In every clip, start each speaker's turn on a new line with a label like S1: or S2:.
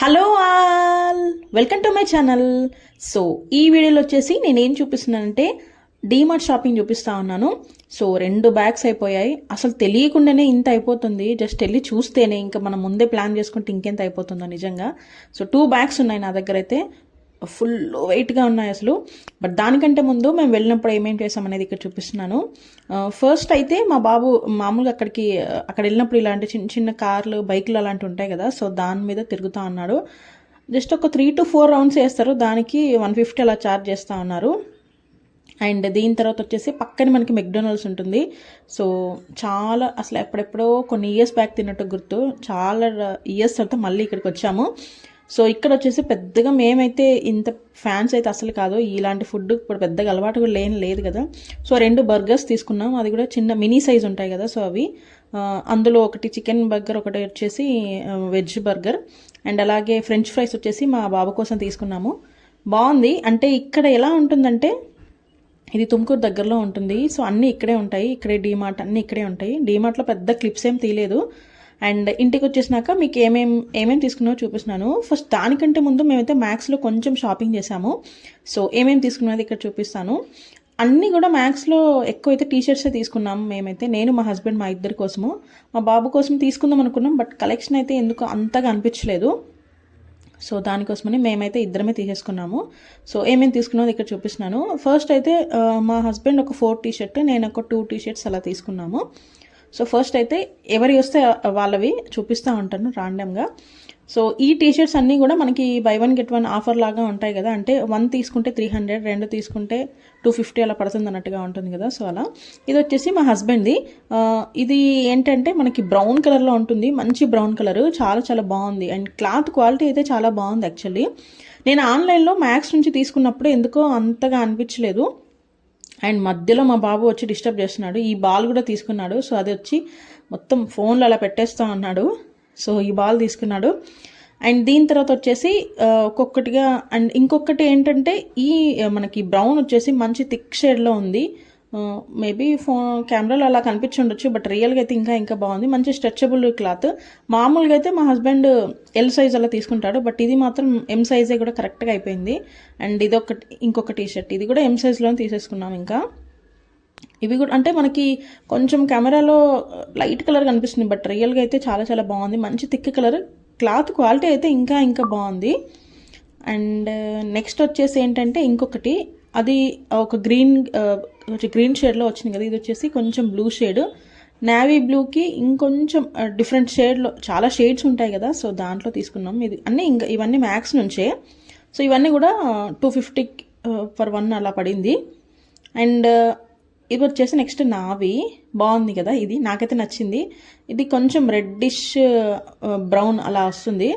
S1: Hello all welcome to my channel so ఈ వీడియోలో వచ్చేసి నేను ఏం చూపిస్తున్నానంటే డీమార్ట్ షాపింగ్ చూపిస్తా ఉన్నాను. సో రెండు బ్యాగ్స్ అయిపోయాయి. అసలు తెలియకుండానే ఇంత అయిపోతుంది. జస్ట్ వెళ్ళి చూస్తేనే ఇంకా మనం ముందే ప్లాన్ చేసుకుంటే ఇంకెంత అయిపోతుందో నిజంగా. సో టూ బ్యాగ్స్ ఉన్నాయి నా దగ్గర అయితే. ఫుల్ వెయిట్గా ఉన్నాయి అసలు. బట్ దానికంటే ముందు మేము వెళ్ళినప్పుడు ఏమేం చేసాం అనేది ఇక్కడ చూపిస్తున్నాను. ఫస్ట్ అయితే మా బాబు మామూలుగా అక్కడికి అక్కడ వెళ్ళినప్పుడు ఇలాంటి చిన్న చిన్న కార్లు బైకులు అలాంటివి ఉంటాయి కదా సో దాని మీద తిరుగుతూ ఉన్నాడు. జస్ట్ ఒక త్రీ టు ఫోర్ రౌండ్స్ వేస్తారు. దానికి వన్ ఫిఫ్టీ అలా ఛార్జ్ చేస్తూ ఉన్నారు. అండ్ దీని తర్వాత వచ్చేసి పక్కన మనకి మెక్డొనాల్డ్స్ ఉంటుంది. సో చాలా అసలు ఎప్పుడెప్పుడో కొన్ని ఇయర్స్ బ్యాక్ తిన్నట్టు గుర్తు. చాలా ఇయర్స్ తర్వాత మళ్ళీ ఇక్కడికి వచ్చాము. సో ఇక్కడ వచ్చేసి పెద్దగా మేమైతే ఇంత ఫ్యాన్స్ అయితే అసలు కాదు. ఇలాంటి ఫుడ్ ఇప్పుడు పెద్దగా అలవాటు కూడా లేని లేదు కదా. సో రెండు బర్గర్స్ తీసుకున్నాం. అది కూడా చిన్న మినీ సైజ్ ఉంటాయి కదా. సో అవి అందులో ఒకటి చికెన్ బర్గర్ ఒకటి వచ్చేసి వెజ్ బర్గర్. అండ్ అలాగే ఫ్రెంచ్ ఫ్రైస్ వచ్చేసి మా బాబు కోసం తీసుకున్నాము. బాగుంది. అంటే ఇక్కడ ఎలా ఉంటుందంటే ఇది తుమ్కూరు దగ్గరలో ఉంటుంది. సో అన్నీ ఇక్కడే ఉంటాయి. ఇక్కడే డీమార్ట్ అన్నీ ఇక్కడే ఉంటాయి. డీమార్ట్లో పెద్ద క్లిప్స్ ఏం తీయలేదు. అండ్ ఇంటికి వచ్చేసినాక మీకు ఏమేం ఏమేం తీసుకున్నావో చూపిస్తున్నాను. ఫస్ట్ దానికంటే ముందు మేమైతే మ్యాక్స్లో కొంచెం షాపింగ్ చేసాము సో ఏమేం తీసుకున్నది ఇక్కడ చూపిస్తాను. అన్నీ కూడా మ్యాక్స్లో ఎక్కువ అయితే టీషర్ట్సే తీసుకున్నాం మేమైతే. నేను మా హస్బెండ్ మా ఇద్దరి కోసము. మా బాబు కోసం తీసుకుందాం అనుకున్నాం బట్ కలెక్షన్ అయితే ఎందుకు అంతగా అనిపించలేదు. సో దానికోసమని మేమైతే ఇద్దరమే తీసేసుకున్నాము. సో ఏమేమి తీసుకున్నది ఇక్కడ చూపిస్తున్నాను. ఫస్ట్ అయితే మా హస్బెండ్ ఒక ఫోర్ టీ షర్ట్ నేను ఒక టూ టీ షర్ట్స్ అలా తీసుకున్నాము. సో ఫస్ట్ అయితే ఎవరి వస్తే వాళ్ళవి చూపిస్తూ ఉంటాను రాండమ్గా సో ఈ టీషర్ట్స్ అన్నీ కూడా మనకి buy one get one offer లాగా ఉంటాయి కదా. అంటే వన్ తీసుకుంటే త్రీ హండ్రెడ్ రెండు తీసుకుంటే టూ ఫిఫ్టీ అలా పడుతుంది అన్నట్టుగా ఉంటుంది కదా. సో అలా. ఇది వచ్చేసి మా హస్బెండ్ది ఇది ఏంటంటే మనకి బ్రౌన్ కలర్లో ఉంటుంది. మంచి బ్రౌన్ కలర్ చాలా చాలా బాగుంది. అండ్ క్లాత్ క్వాలిటీ అయితే చాలా బాగుంది యాక్చువల్లీ నేను ఆన్లైన్లో మ్యాక్స్ నుంచి తీసుకున్నప్పుడు ఎందుకో అంతగా అనిపించలేదు. అండ్ మధ్యలో మా బాబు వచ్చి డిస్టర్బ్ చేస్తున్నాడు. ఈ బాల్ కూడా తీసుకున్నాడు. సో అది వచ్చి మొత్తం ఫోన్లో అలా పెట్టేస్తా ఉన్నాడు సో ఈ బాల్ తీసుకున్నాడు. అండ్ దీని తర్వాత వచ్చేసి ఒక్కొక్కటిగా అండ్ ఇంకొకటి ఏంటంటే ఈ మనకి బ్రౌన్ వచ్చేసి మంచి థిక్ షేడ్లో ఉంది. మేబీ ఫోన్ కెమెరాలో అలా కనిపించి ఉండొచ్చు బట్ రియల్గా అయితే ఇంకా ఇంకా బాగుంది. మంచి స్ట్రెచబుల్ క్లాత్ మామూలుగా అయితే మా హస్బెండ్ ఎల్ సైజ్ అలా తీసుకుంటాడు బట్ ఇది మాత్రం ఎం సైజే కూడా కరెక్ట్గా అయిపోయింది. అండ్ ఇది ఒకటి ఇంకొక టీ షర్ట్ ఇది కూడా ఎం సైజ్లోనే తీసేసుకున్నాం ఇంకా. ఇవి కూడా అంటే మనకి కొంచెం కెమెరాలో లైట్ కలర్ కనిపిస్తుంది బట్ రియల్గా అయితే చాలా చాలా బాగుంది. మంచి థిక్ కలర్ క్లాత్ క్వాలిటీ అయితే ఇంకా ఇంకా బాగుంది. అండ్ నెక్స్ట్ uh, వచ్చేసి ఏంటంటే ఇంకొకటి. అది ఒక గ్రీన్ గ్రీన్ షేడ్లో వచ్చింది కదా ఇది వచ్చేసి కొంచెం బ్లూ షేడ్ నావీ బ్లూకి ఇంకొంచెం డిఫరెంట్ షేడ్లో చాలా షేడ్స్ ఉంటాయి కదా సో దాంట్లో తీసుకున్నాం. ఇది అన్నీ ఇంకా ఇవన్నీ మ్యాక్స్ నుంచే. సో ఇవన్నీ కూడా టూ ఫిఫ్టీ ఫర్ వన్ అలా పడింది. అండ్ ఇది వచ్చేసి నెక్స్ట్ నావి బాగుంది కదా ఇది. నాకైతే నచ్చింది. ఇది కొంచెం రెడ్డిష్ బ్రౌన్ అలా వస్తుంది.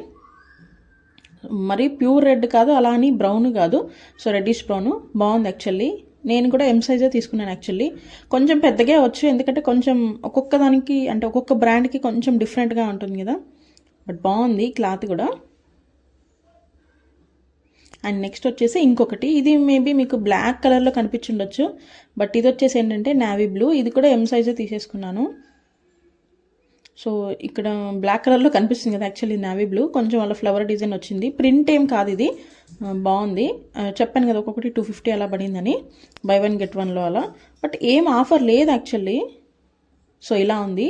S1: మరీ ప్యూర్ రెడ్ కాదు అలా అని బ్రౌన్ కాదు. సో రెడ్డిష్ బ్రౌన్ బాగుంది యాక్చువల్లీ నేను కూడా ఎం సైజే తీసుకున్నాను యాక్చువల్లీ కొంచెం పెద్దగా వచ్చు ఎందుకంటే కొంచెం ఒక్కొక్క దానికి అంటే ఒక్కొక్క బ్రాండ్కి కొంచెం డిఫరెంట్గా ఉంటుంది కదా. బట్ బాగుంది క్లాత్ కూడా. అండ్ నెక్స్ట్ వచ్చేసి ఇంకొకటి. ఇది మేబీ మీకు బ్లాక్ కలర్లో కనిపించుండొచ్చు. బట్ ఇది వచ్చేసి ఏంటంటే నావీ బ్లూ ఇది కూడా ఎం సైజే తీసేసుకున్నాను. సో ఇక్కడ బ్లాక్ కలర్లో కనిపిస్తుంది కదా యాక్చువల్లీ నావీ బ్లూ కొంచెం వాళ్ళ ఫ్లవర్ డిజైన్ వచ్చింది. ప్రింట్ ఏం కాదు ఇది. బాగుంది. చెప్పాను కదా ఒక్కొక్కటి టూ ఫిఫ్టీ అలా పడిందని. బై వన్ గెట్ వన్లో అలా. బట్ ఏం ఆఫర్ లేదు యాక్చువల్లీ సో ఇలా ఉంది.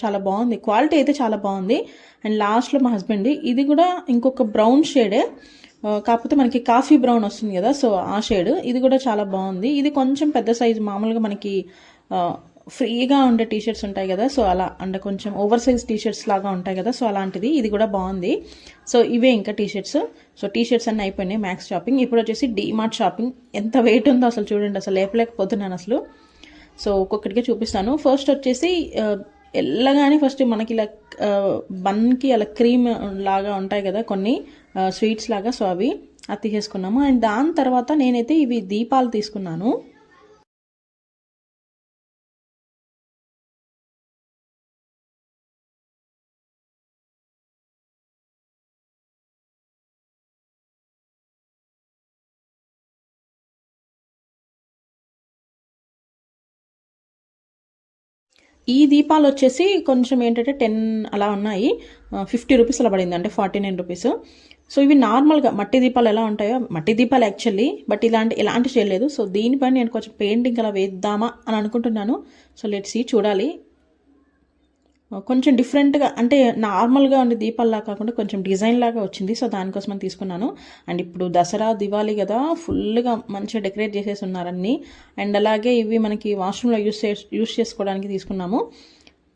S1: చాలా బాగుంది. క్వాలిటీ అయితే చాలా బాగుంది. అండ్ లాస్ట్లో మా హస్బెండ్ ఇది కూడా ఇంకొక బ్రౌన్ షేడే కాకపోతే మనకి కాఫీ బ్రౌన్ వస్తుంది కదా. సో ఆ షేడ్ ఇది కూడా చాలా బాగుంది. ఇది కొంచెం పెద్ద సైజు మామూలుగా మనకి ఫ్రీగా ఉండే టీ షర్ట్స్ ఉంటాయి కదా సో అలా అంటే కొంచెం ఓవర్ సైజ్ టీషర్ట్స్ లాగా ఉంటాయి కదా సో అలాంటిది ఇది కూడా బాగుంది. సో ఇవే ఇంకా టీ షర్ట్స్ సో టీషర్ట్స్ అన్నీ అయిపోయినాయి మ్యాక్స్ షాపింగ్ ఇప్పుడు వచ్చేసి డీమార్ట్ షాపింగ్ ఎంత వెయిట్ ఉందో అసలు చూడండి అసలు లేపలేకపోతున్నాను అసలు. సో ఒక్కొక్కటిగా చూపిస్తాను. ఫస్ట్ వచ్చేసి ఎల్లగానే ఫస్ట్ మనకి ఇలా బన్కి అలా క్రీమ్ లాగా ఉంటాయి కదా కొన్ని స్వీట్స్ లాగా సో అవి అది తీసేసుకున్నాము అండ్ దాని తర్వాత నేనైతే ఇవి దీపాలు తీసుకున్నాను. ఈ దీపాలు వచ్చేసి కొంచెం ఏంటంటే టెన్ అలా ఉన్నాయి. ఫిఫ్టీ రూపీస్ అలా పడింది అంటే ఫార్టీ నైన్ రూపీస్. సో ఇవి నార్మల్గా మట్టి దీపాలు ఎలా ఉంటాయో మట్టి దీపాలు యాక్చువల్లీ బట్ ఇలాంటి ఎలాంటి చేయలేదు. సో దీనిపైన నేను కొంచెం పెయింటింగ్ అలా వేద్దామా అని అనుకుంటున్నాను. సో లెట్స్ సీ చూడాలి. కొంచెం డిఫరెంట్గా అంటే నార్మల్గా ఉండే దీపాల్లా కాకుండా కొంచెం డిజైన్ లాగా వచ్చింది. సో దానికోసం తీసుకున్నాను. అండ్ ఇప్పుడు దసరా దివాళీ కదా ఫుల్గా మంచిగా డెకరేట్ చేసేసి ఉన్నారన్నీ. అండ్ అలాగే ఇవి మనకి వాష్రూమ్లో యూస్ చే యూస్ చేసుకోవడానికి తీసుకున్నాము.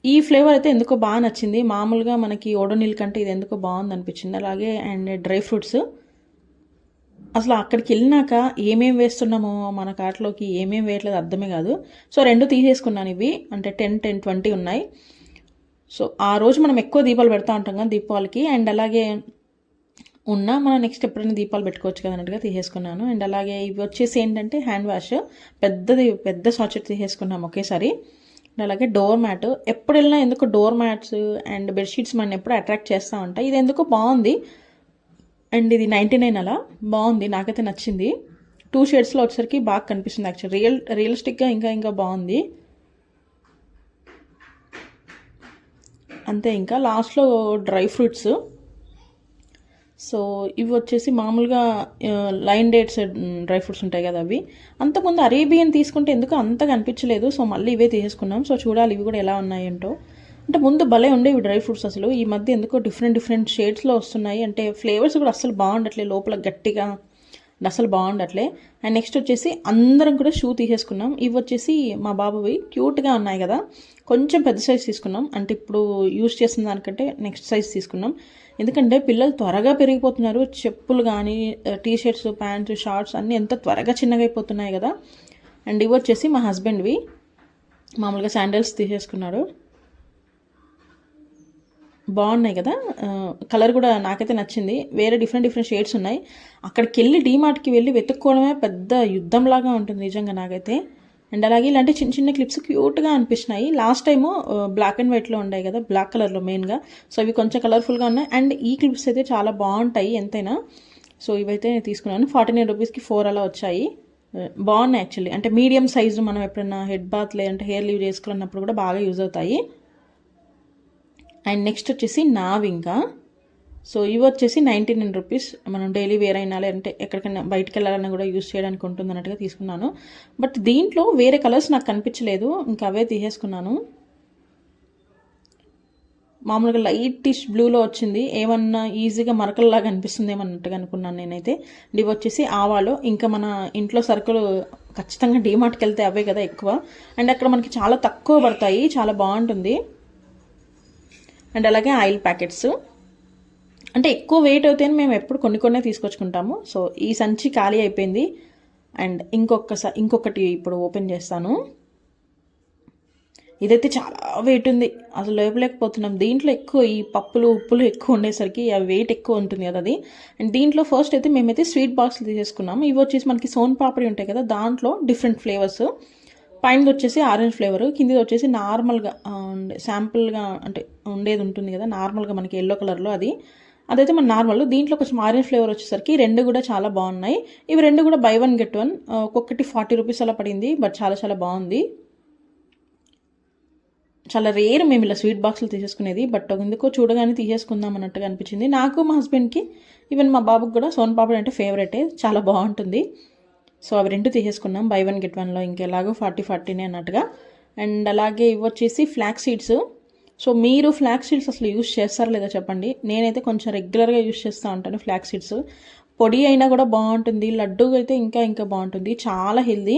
S1: ఈ ఫ్లేవర్ అయితే ఎందుకో బాగా నచ్చింది. మామూలుగా మనకి ఓడోనిల్ కంటే ఇది ఎందుకో బాగుంది అనిపించింది. అలాగే అండ్ డ్రై ఫ్రూట్స్. అసలు అక్కడికి వెళ్ళినాక ఏమేం వేస్తున్నామో మన కార్ట్లోకి ఏమేం వేయట్లేదు అర్థమే కాదు. సో రెండు తీసేసుకున్నాను ఇవి. అంటే టెన్ టెన్ ట్వంటీ ఉన్నాయి. సో ఆ రోజు మనం ఎక్కువ దీపాలు పెడతా ఉంటాం కదా దీపావళికి. అండ్ అలాగే ఉన్నా మనం నెక్స్ట్ ఎప్పుడైనా దీపాలు పెట్టుకోవచ్చు కదా అన్నట్టుగా తీసేసుకున్నాను. అండ్ అలాగే ఇవి వచ్చేసి ఏంటంటే హ్యాండ్ వాష్. పెద్దది పెద్ద సాచెట్ తీసేసుకున్నాం ఒకేసారి. అండ్ అలాగే డోర్ మ్యాట్. ఎప్పుడు వెళ్ళినా ఎందుకు డోర్ మ్యాట్స్ అండ్ బెడ్షీట్స్ మనం ఎప్పుడు అట్రాక్ట్ చేస్తూ ఉంటాయి ఇది ఎందుకు బాగుంది? అండ్ ఇది నైంటీ నైన్ అలా బాగుంది. నాకైతే నచ్చింది. టూ షేడ్స్లో వచ్చేసరికి బాగా కనిపిస్తుంది యాక్చువల్. రియల్ రియలిస్టిక్గా ఇంకా ఇంకా బాగుంది. అంతే ఇంకా లాస్ట్లో డ్రై ఫ్రూట్స్. సో ఇవి వచ్చేసి మామూలుగా లైన్ డేట్స్ డ్రై ఫ్రూట్స్ ఉంటాయి కదా అవి. అంతకుముందు అరేబియన్ తీసుకుంటే ఎందుకు అంతగా అనిపించలేదు సో మళ్ళీ ఇవే తీసేసుకున్నాం సో చూడాలి ఇవి కూడా ఎలా ఉన్నాయంటో. అంటే ముందు భలే ఉండేవి డ్రై ఫ్రూట్స్ అసలు. ఈ మధ్య ఎందుకో డిఫరెంట్ డిఫరెంట్ షేడ్స్లో వస్తున్నాయి. అంటే ఫ్లేవర్స్ కూడా అసలు బాగుండట్లేదు లోపల గట్టిగా. అసలు బాగుండట్లే. అండ్ నెక్స్ట్ వచ్చేసి అందరం కూడా షూ తీసేసుకున్నాం. ఇవి వచ్చేసి మా బాబువి క్యూట్గా ఉన్నాయి కదా. కొంచెం పెద్ద సైజ్ తీసుకున్నాం. అంటే ఇప్పుడు యూజ్ చేసిన దానికంటే నెక్స్ట్ సైజ్ తీసుకున్నాం. ఎందుకంటే పిల్లలు త్వరగా పెరిగిపోతున్నారు. చెప్పులు కానీ టీ షర్ట్స్ ప్యాంట్స్ షార్ట్స్ అన్నీ ఎంత త్వరగా చిన్నగా అయిపోతున్నాయి కదా. అండ్ ఇవి వచ్చేసి మా హస్బెండ్వి మామూలుగా శాండల్స్ తీసేసుకున్నాడు బాగున్నాయి కదా. కలర్ కూడా నాకైతే నచ్చింది. వేరే డిఫరెంట్ డిఫరెంట్ షేడ్స్ ఉన్నాయి. అక్కడికి వెళ్ళి డీమార్ట్కి వెళ్ళి వెతుక్కోవడమే పెద్ద యుద్ధంలాగా ఉంటుంది నిజంగా నాకైతే. అండ్ అలాగే ఇలాంటి చిన్న చిన్న క్లిప్స్ క్యూట్గా అనిపిస్తున్నాయి. లాస్ట్ టైము బ్లాక్ అండ్ వైట్లో ఉన్నాయి కదా బ్లాక్ కలర్లో మెయిన్గా. సో ఇవి కొంచెం కలర్ఫుల్గా ఉన్నాయి. అండ్ ఈ క్లిప్స్ అయితే చాలా బాగుంటాయి ఎంతైనా. సో ఇవైతే నేను తీసుకున్నాను. ఫార్టీ నైన్ రూపీస్కి ఫోర్ అలా వచ్చాయి. బాగున్నాయి యాక్చువల్లీ అంటే మీడియం సైజు మనం ఎప్పుడైనా హెడ్ బాత్ లేదంటే హెయిర్ లీవ్ చేసుకున్నప్పుడు కూడా బాగా యూజ్ అవుతాయి. అండ్ నెక్స్ట్ వచ్చేసి నావ్ ఇంకా సో ఇవి వచ్చేసి నైంటీ నైన్ రూపీస్. మనం డైలీ వేర్ అయినా లేదంటే ఎక్కడికైనా బయటకు వెళ్ళాలన్నా కూడా యూస్ చేయడానికి ఉంటుంది అన్నట్టుగా తీసుకున్నాను. బట్ దీంట్లో వేరే కలర్స్ నాకు కనిపించలేదు. ఇంకా అవే తీసేసుకున్నాను. మామూలుగా లైటిష్ బ్లూలో వచ్చింది. ఏమన్నా ఈజీగా మరకల్లాగా అనిపిస్తుంది ఏమన్నట్టుగా అనుకున్నాను నేనైతే. ఇవి వచ్చేసి ఆవాలు. ఇంకా మన ఇంట్లో సరుకులు ఖచ్చితంగా డీమార్ట్కి వెళ్తే అవే కదా ఎక్కువ. అండ్ అక్కడ మనకి చాలా తక్కువ పడతాయి. చాలా బాగుంటుంది. అండ్ అలాగే ఆయిల్ ప్యాకెట్స్. అంటే ఎక్కువ వెయిట్ అవుతాయని మేము ఎప్పుడు కొన్ని కొన్ని తీసుకొచ్చుకుంటాము. సో ఈ సంచి ఖాళీ అయిపోయింది. అండ్ ఇంకొకసారి ఇంకొకటి ఇప్పుడు ఓపెన్ చేస్తాను. ఇదైతే చాలా వెయిట్ ఉంది. అసలు లేపలేకపోతున్నాం. దీంట్లో ఎక్కువ ఈ పప్పులు ఉప్పులు ఎక్కువ ఉండేసరికి ఆ వెయిట్ ఎక్కువ ఉంటుంది కదా అది. అండ్ దీంట్లో ఫస్ట్ అయితే మేమైతే స్వీట్ బాక్స్లు తీసేసుకున్నాము. ఇవి వచ్చేసి మనకి సోన్ పాపడి ఉంటాయి కదా దాంట్లో డిఫరెంట్ ఫ్లేవర్స్ పైనది వచ్చేసి ఆరెంజ్ ఫ్లేవర్ కిందిది వచ్చేసి నార్మల్గా శాంపుల్గా అంటే ఉండేది ఉంటుంది కదా నార్మల్గా మనకి ఎల్లో కలర్లో అది. అదైతే మన నార్మల్. దీంట్లో కొంచెం ఆరెంజ్ ఫ్లేవర్ వచ్చేసరికి రెండు కూడా చాలా బాగున్నాయి. ఇవి రెండు కూడా బై వన్ గెట్ వన్. ఒక్కొక్కటి ఫార్టీ రూపీస్ అలా పడింది బట్ చాలా చాలా బాగుంది. చాలా రేర్ మేము ఇలా స్వీట్ బాక్సులు తీసేసుకునేది బట్ ఎందుకో చూడగానే తీసేసుకుందాం అన్నట్టుగా అనిపించింది. నాకు మా హస్బెండ్కి ఈవెన్ మా బాబుకి కూడా సోన్ పాపడ్ అంటే ఫేవరెటే చాలా బాగుంటుంది. సో అవి రెండు తీసేసుకున్నాం. బై వన్ గెట్ వన్లో ఇంకెలాగో ఫార్టీ ఫార్టీనే అన్నట్టుగా. అండ్ అలాగే ఇవి వచ్చేసి ఫ్లాక్ సీడ్స్. సో మీరు ఫ్లాక్ సీడ్స్ అసలు యూస్ చేస్తారా లేదా చెప్పండి. నేనైతే కొంచెం రెగ్యులర్గా యూస్ చేస్తూ ఉంటాను ఫ్లాక్ సీడ్స్. పొడి అయినా కూడా బాగుంటుంది లడ్డు అయితే ఇంకా ఇంకా బాగుంటుంది. చాలా హెల్దీ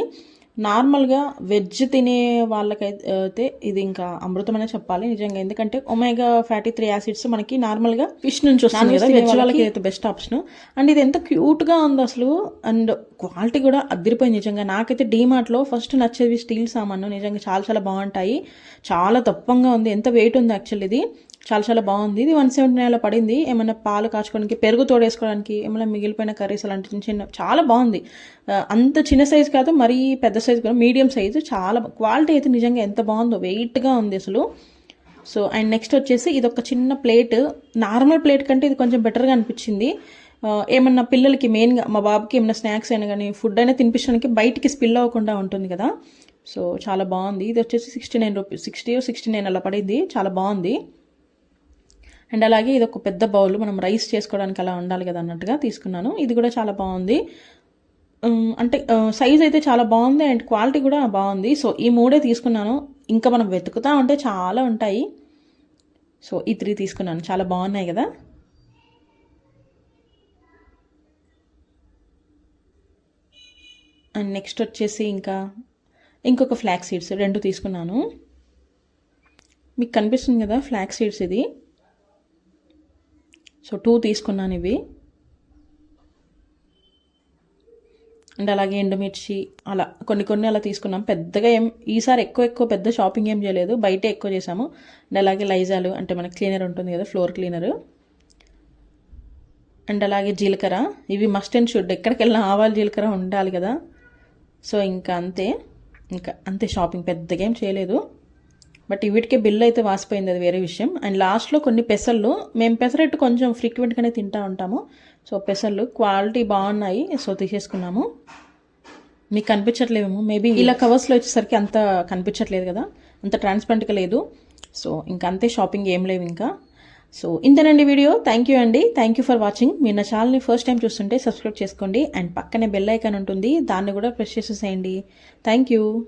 S1: నార్మల్గా వెజ్ తినే వాళ్ళకైతే ఇది ఇంకా అమృతం అనే చెప్పాలి నిజంగా. ఎందుకంటే ఒమేగా ఫ్యాటీ త్రీ యాసిడ్స్ మనకి నార్మల్గా ఫిష్ నుంచి వస్తుంది కదా వెజ్ వాళ్ళకి అయితే బెస్ట్ ఆప్షన్ అండ్ ఇది ఎంత క్యూట్గా ఉంది అసలు. అండ్ క్వాలిటీ కూడా అదిరిపోయింది నిజంగా. నాకైతే డీమార్ట్లో ఫస్ట్ నచ్చేది స్టీల్ సామాను నిజంగా చాలా చాలా బాగుంటాయి. చాలా తప్పంగా ఉంది. ఎంత వెయిట్ ఉంది యాక్చువల్ ఇది? చాలా చాలా బాగుంది. ఇది వన్ సెవెంటీ నైన్లో పడింది. ఏమైనా పాలు కాచుకోవడానికి పెరుగు తోడేసుకోవడానికి ఏమైనా మిగిలిపోయిన కర్రీస్ అలాంటి చిన్న చిన్న చాలా బాగుంది. అంత చిన్న సైజు కాదు మరీ పెద్ద సైజు కాదు మీడియం సైజు. చాలా క్వాలిటీ అయితే నిజంగా ఎంత బాగుందో వెయిట్గా ఉంది అసలు. సో అండ్ నెక్స్ట్ వచ్చేసి ఇది ఒక చిన్న ప్లేట్. నార్మల్ ప్లేట్ కంటే ఇది కొంచెం బెటర్గా అనిపించింది. ఏమన్నా పిల్లలకి మెయిన్గా మా బాబుకి ఏమైనా స్నాక్స్ అయినా కానీ ఫుడ్ అయినా తినిపించడానికి బయటికి స్పిల్ అవ్వకుండా ఉంటుంది కదా. సో చాలా బాగుంది. ఇది వచ్చేసి sixty nine rupees sixty sixty nine అలా పడింది. చాలా బాగుంది. అండ్ అలాగే ఇది ఒక పెద్ద బౌల్. మనం రైస్ చేసుకోవడానికి అలా ఉండాలి కదా అన్నట్టుగా తీసుకున్నాను. ఇది కూడా చాలా బాగుంది. అంటే సైజ్ అయితే చాలా బాగుంది అండ్ క్వాలిటీ కూడా బాగుంది. సో ఈ మూడే తీసుకున్నాను. ఇంకా మనం వెతుకుతా ఉంటే చాలా ఉంటాయి. సో ఈ త్రీ తీసుకున్నాను. చాలా బాగున్నాయి కదా. అండ్ నెక్స్ట్ వచ్చేసి ఇంకా ఇంకొక ఫ్లాక్ సీడ్స్ రెండు తీసుకున్నాను. మీకు కనిపిస్తుంది కదా ఫ్లాక్ సీడ్స్ ఇది. సో టూ తీసుకున్నాను ఇవి. అండ్ అలాగే ఎండుమిర్చి అలా కొన్ని కొన్ని అలా తీసుకున్నాం. పెద్దగా ఏం ఈసారి ఎక్కువ ఎక్కువ పెద్ద షాపింగ్ ఏం చేయలేదు. బయటే ఎక్కువ చేసాము అండ్ అలాగే లైజాలు అంటే మనకి క్లీనర్ ఉంటుంది కదా ఫ్లోర్ క్లీనర్. అండ్ అలాగే జీలకర్ర. ఇవి మస్ట్ అండ్ షుడ్ ఎక్కడికి వెళ్ళినా ఆవాలు జీలకర్ర ఉండాలి కదా. సో ఇంకా అంతే. ఇంకా అంతే షాపింగ్. పెద్దగా ఏం చేయలేదు. బట్ వీటికే బిల్ అయితే వాసిపోయింది అది వేరే విషయం. అండ్ లాస్ట్లో కొన్ని పెసళ్ళు మేము పెసరెట్టు కొంచెం ఫ్రీక్వెంట్గానే తింటూ ఉంటాము. సో పెసళ్ళు క్వాలిటీ బాగున్నాయి సో తీసేసుకున్నాము. మీకు కనిపించట్లేము మేబీ ఇలా కవర్స్లో వచ్చేసరికి అంత కనిపించట్లేదు కదా. అంత ట్రాన్స్పరెంట్గా లేదు. సో ఇంకా అంతే షాపింగ్ ఏం లేవు ఇంకా. సో ఇంతేనండి వీడియో. థ్యాంక్ యూ అండి. Thank you for watching. మీరు నా ఛానల్ని ఫస్ట్ టైం చూస్తుంటే సబ్స్క్రైబ్ చేసుకోండి. అండ్ పక్కనే బెల్ ఐకాన్ ఉంటుంది. దాన్ని కూడా ప్రెస్ చేసేసేయండి. Thank you.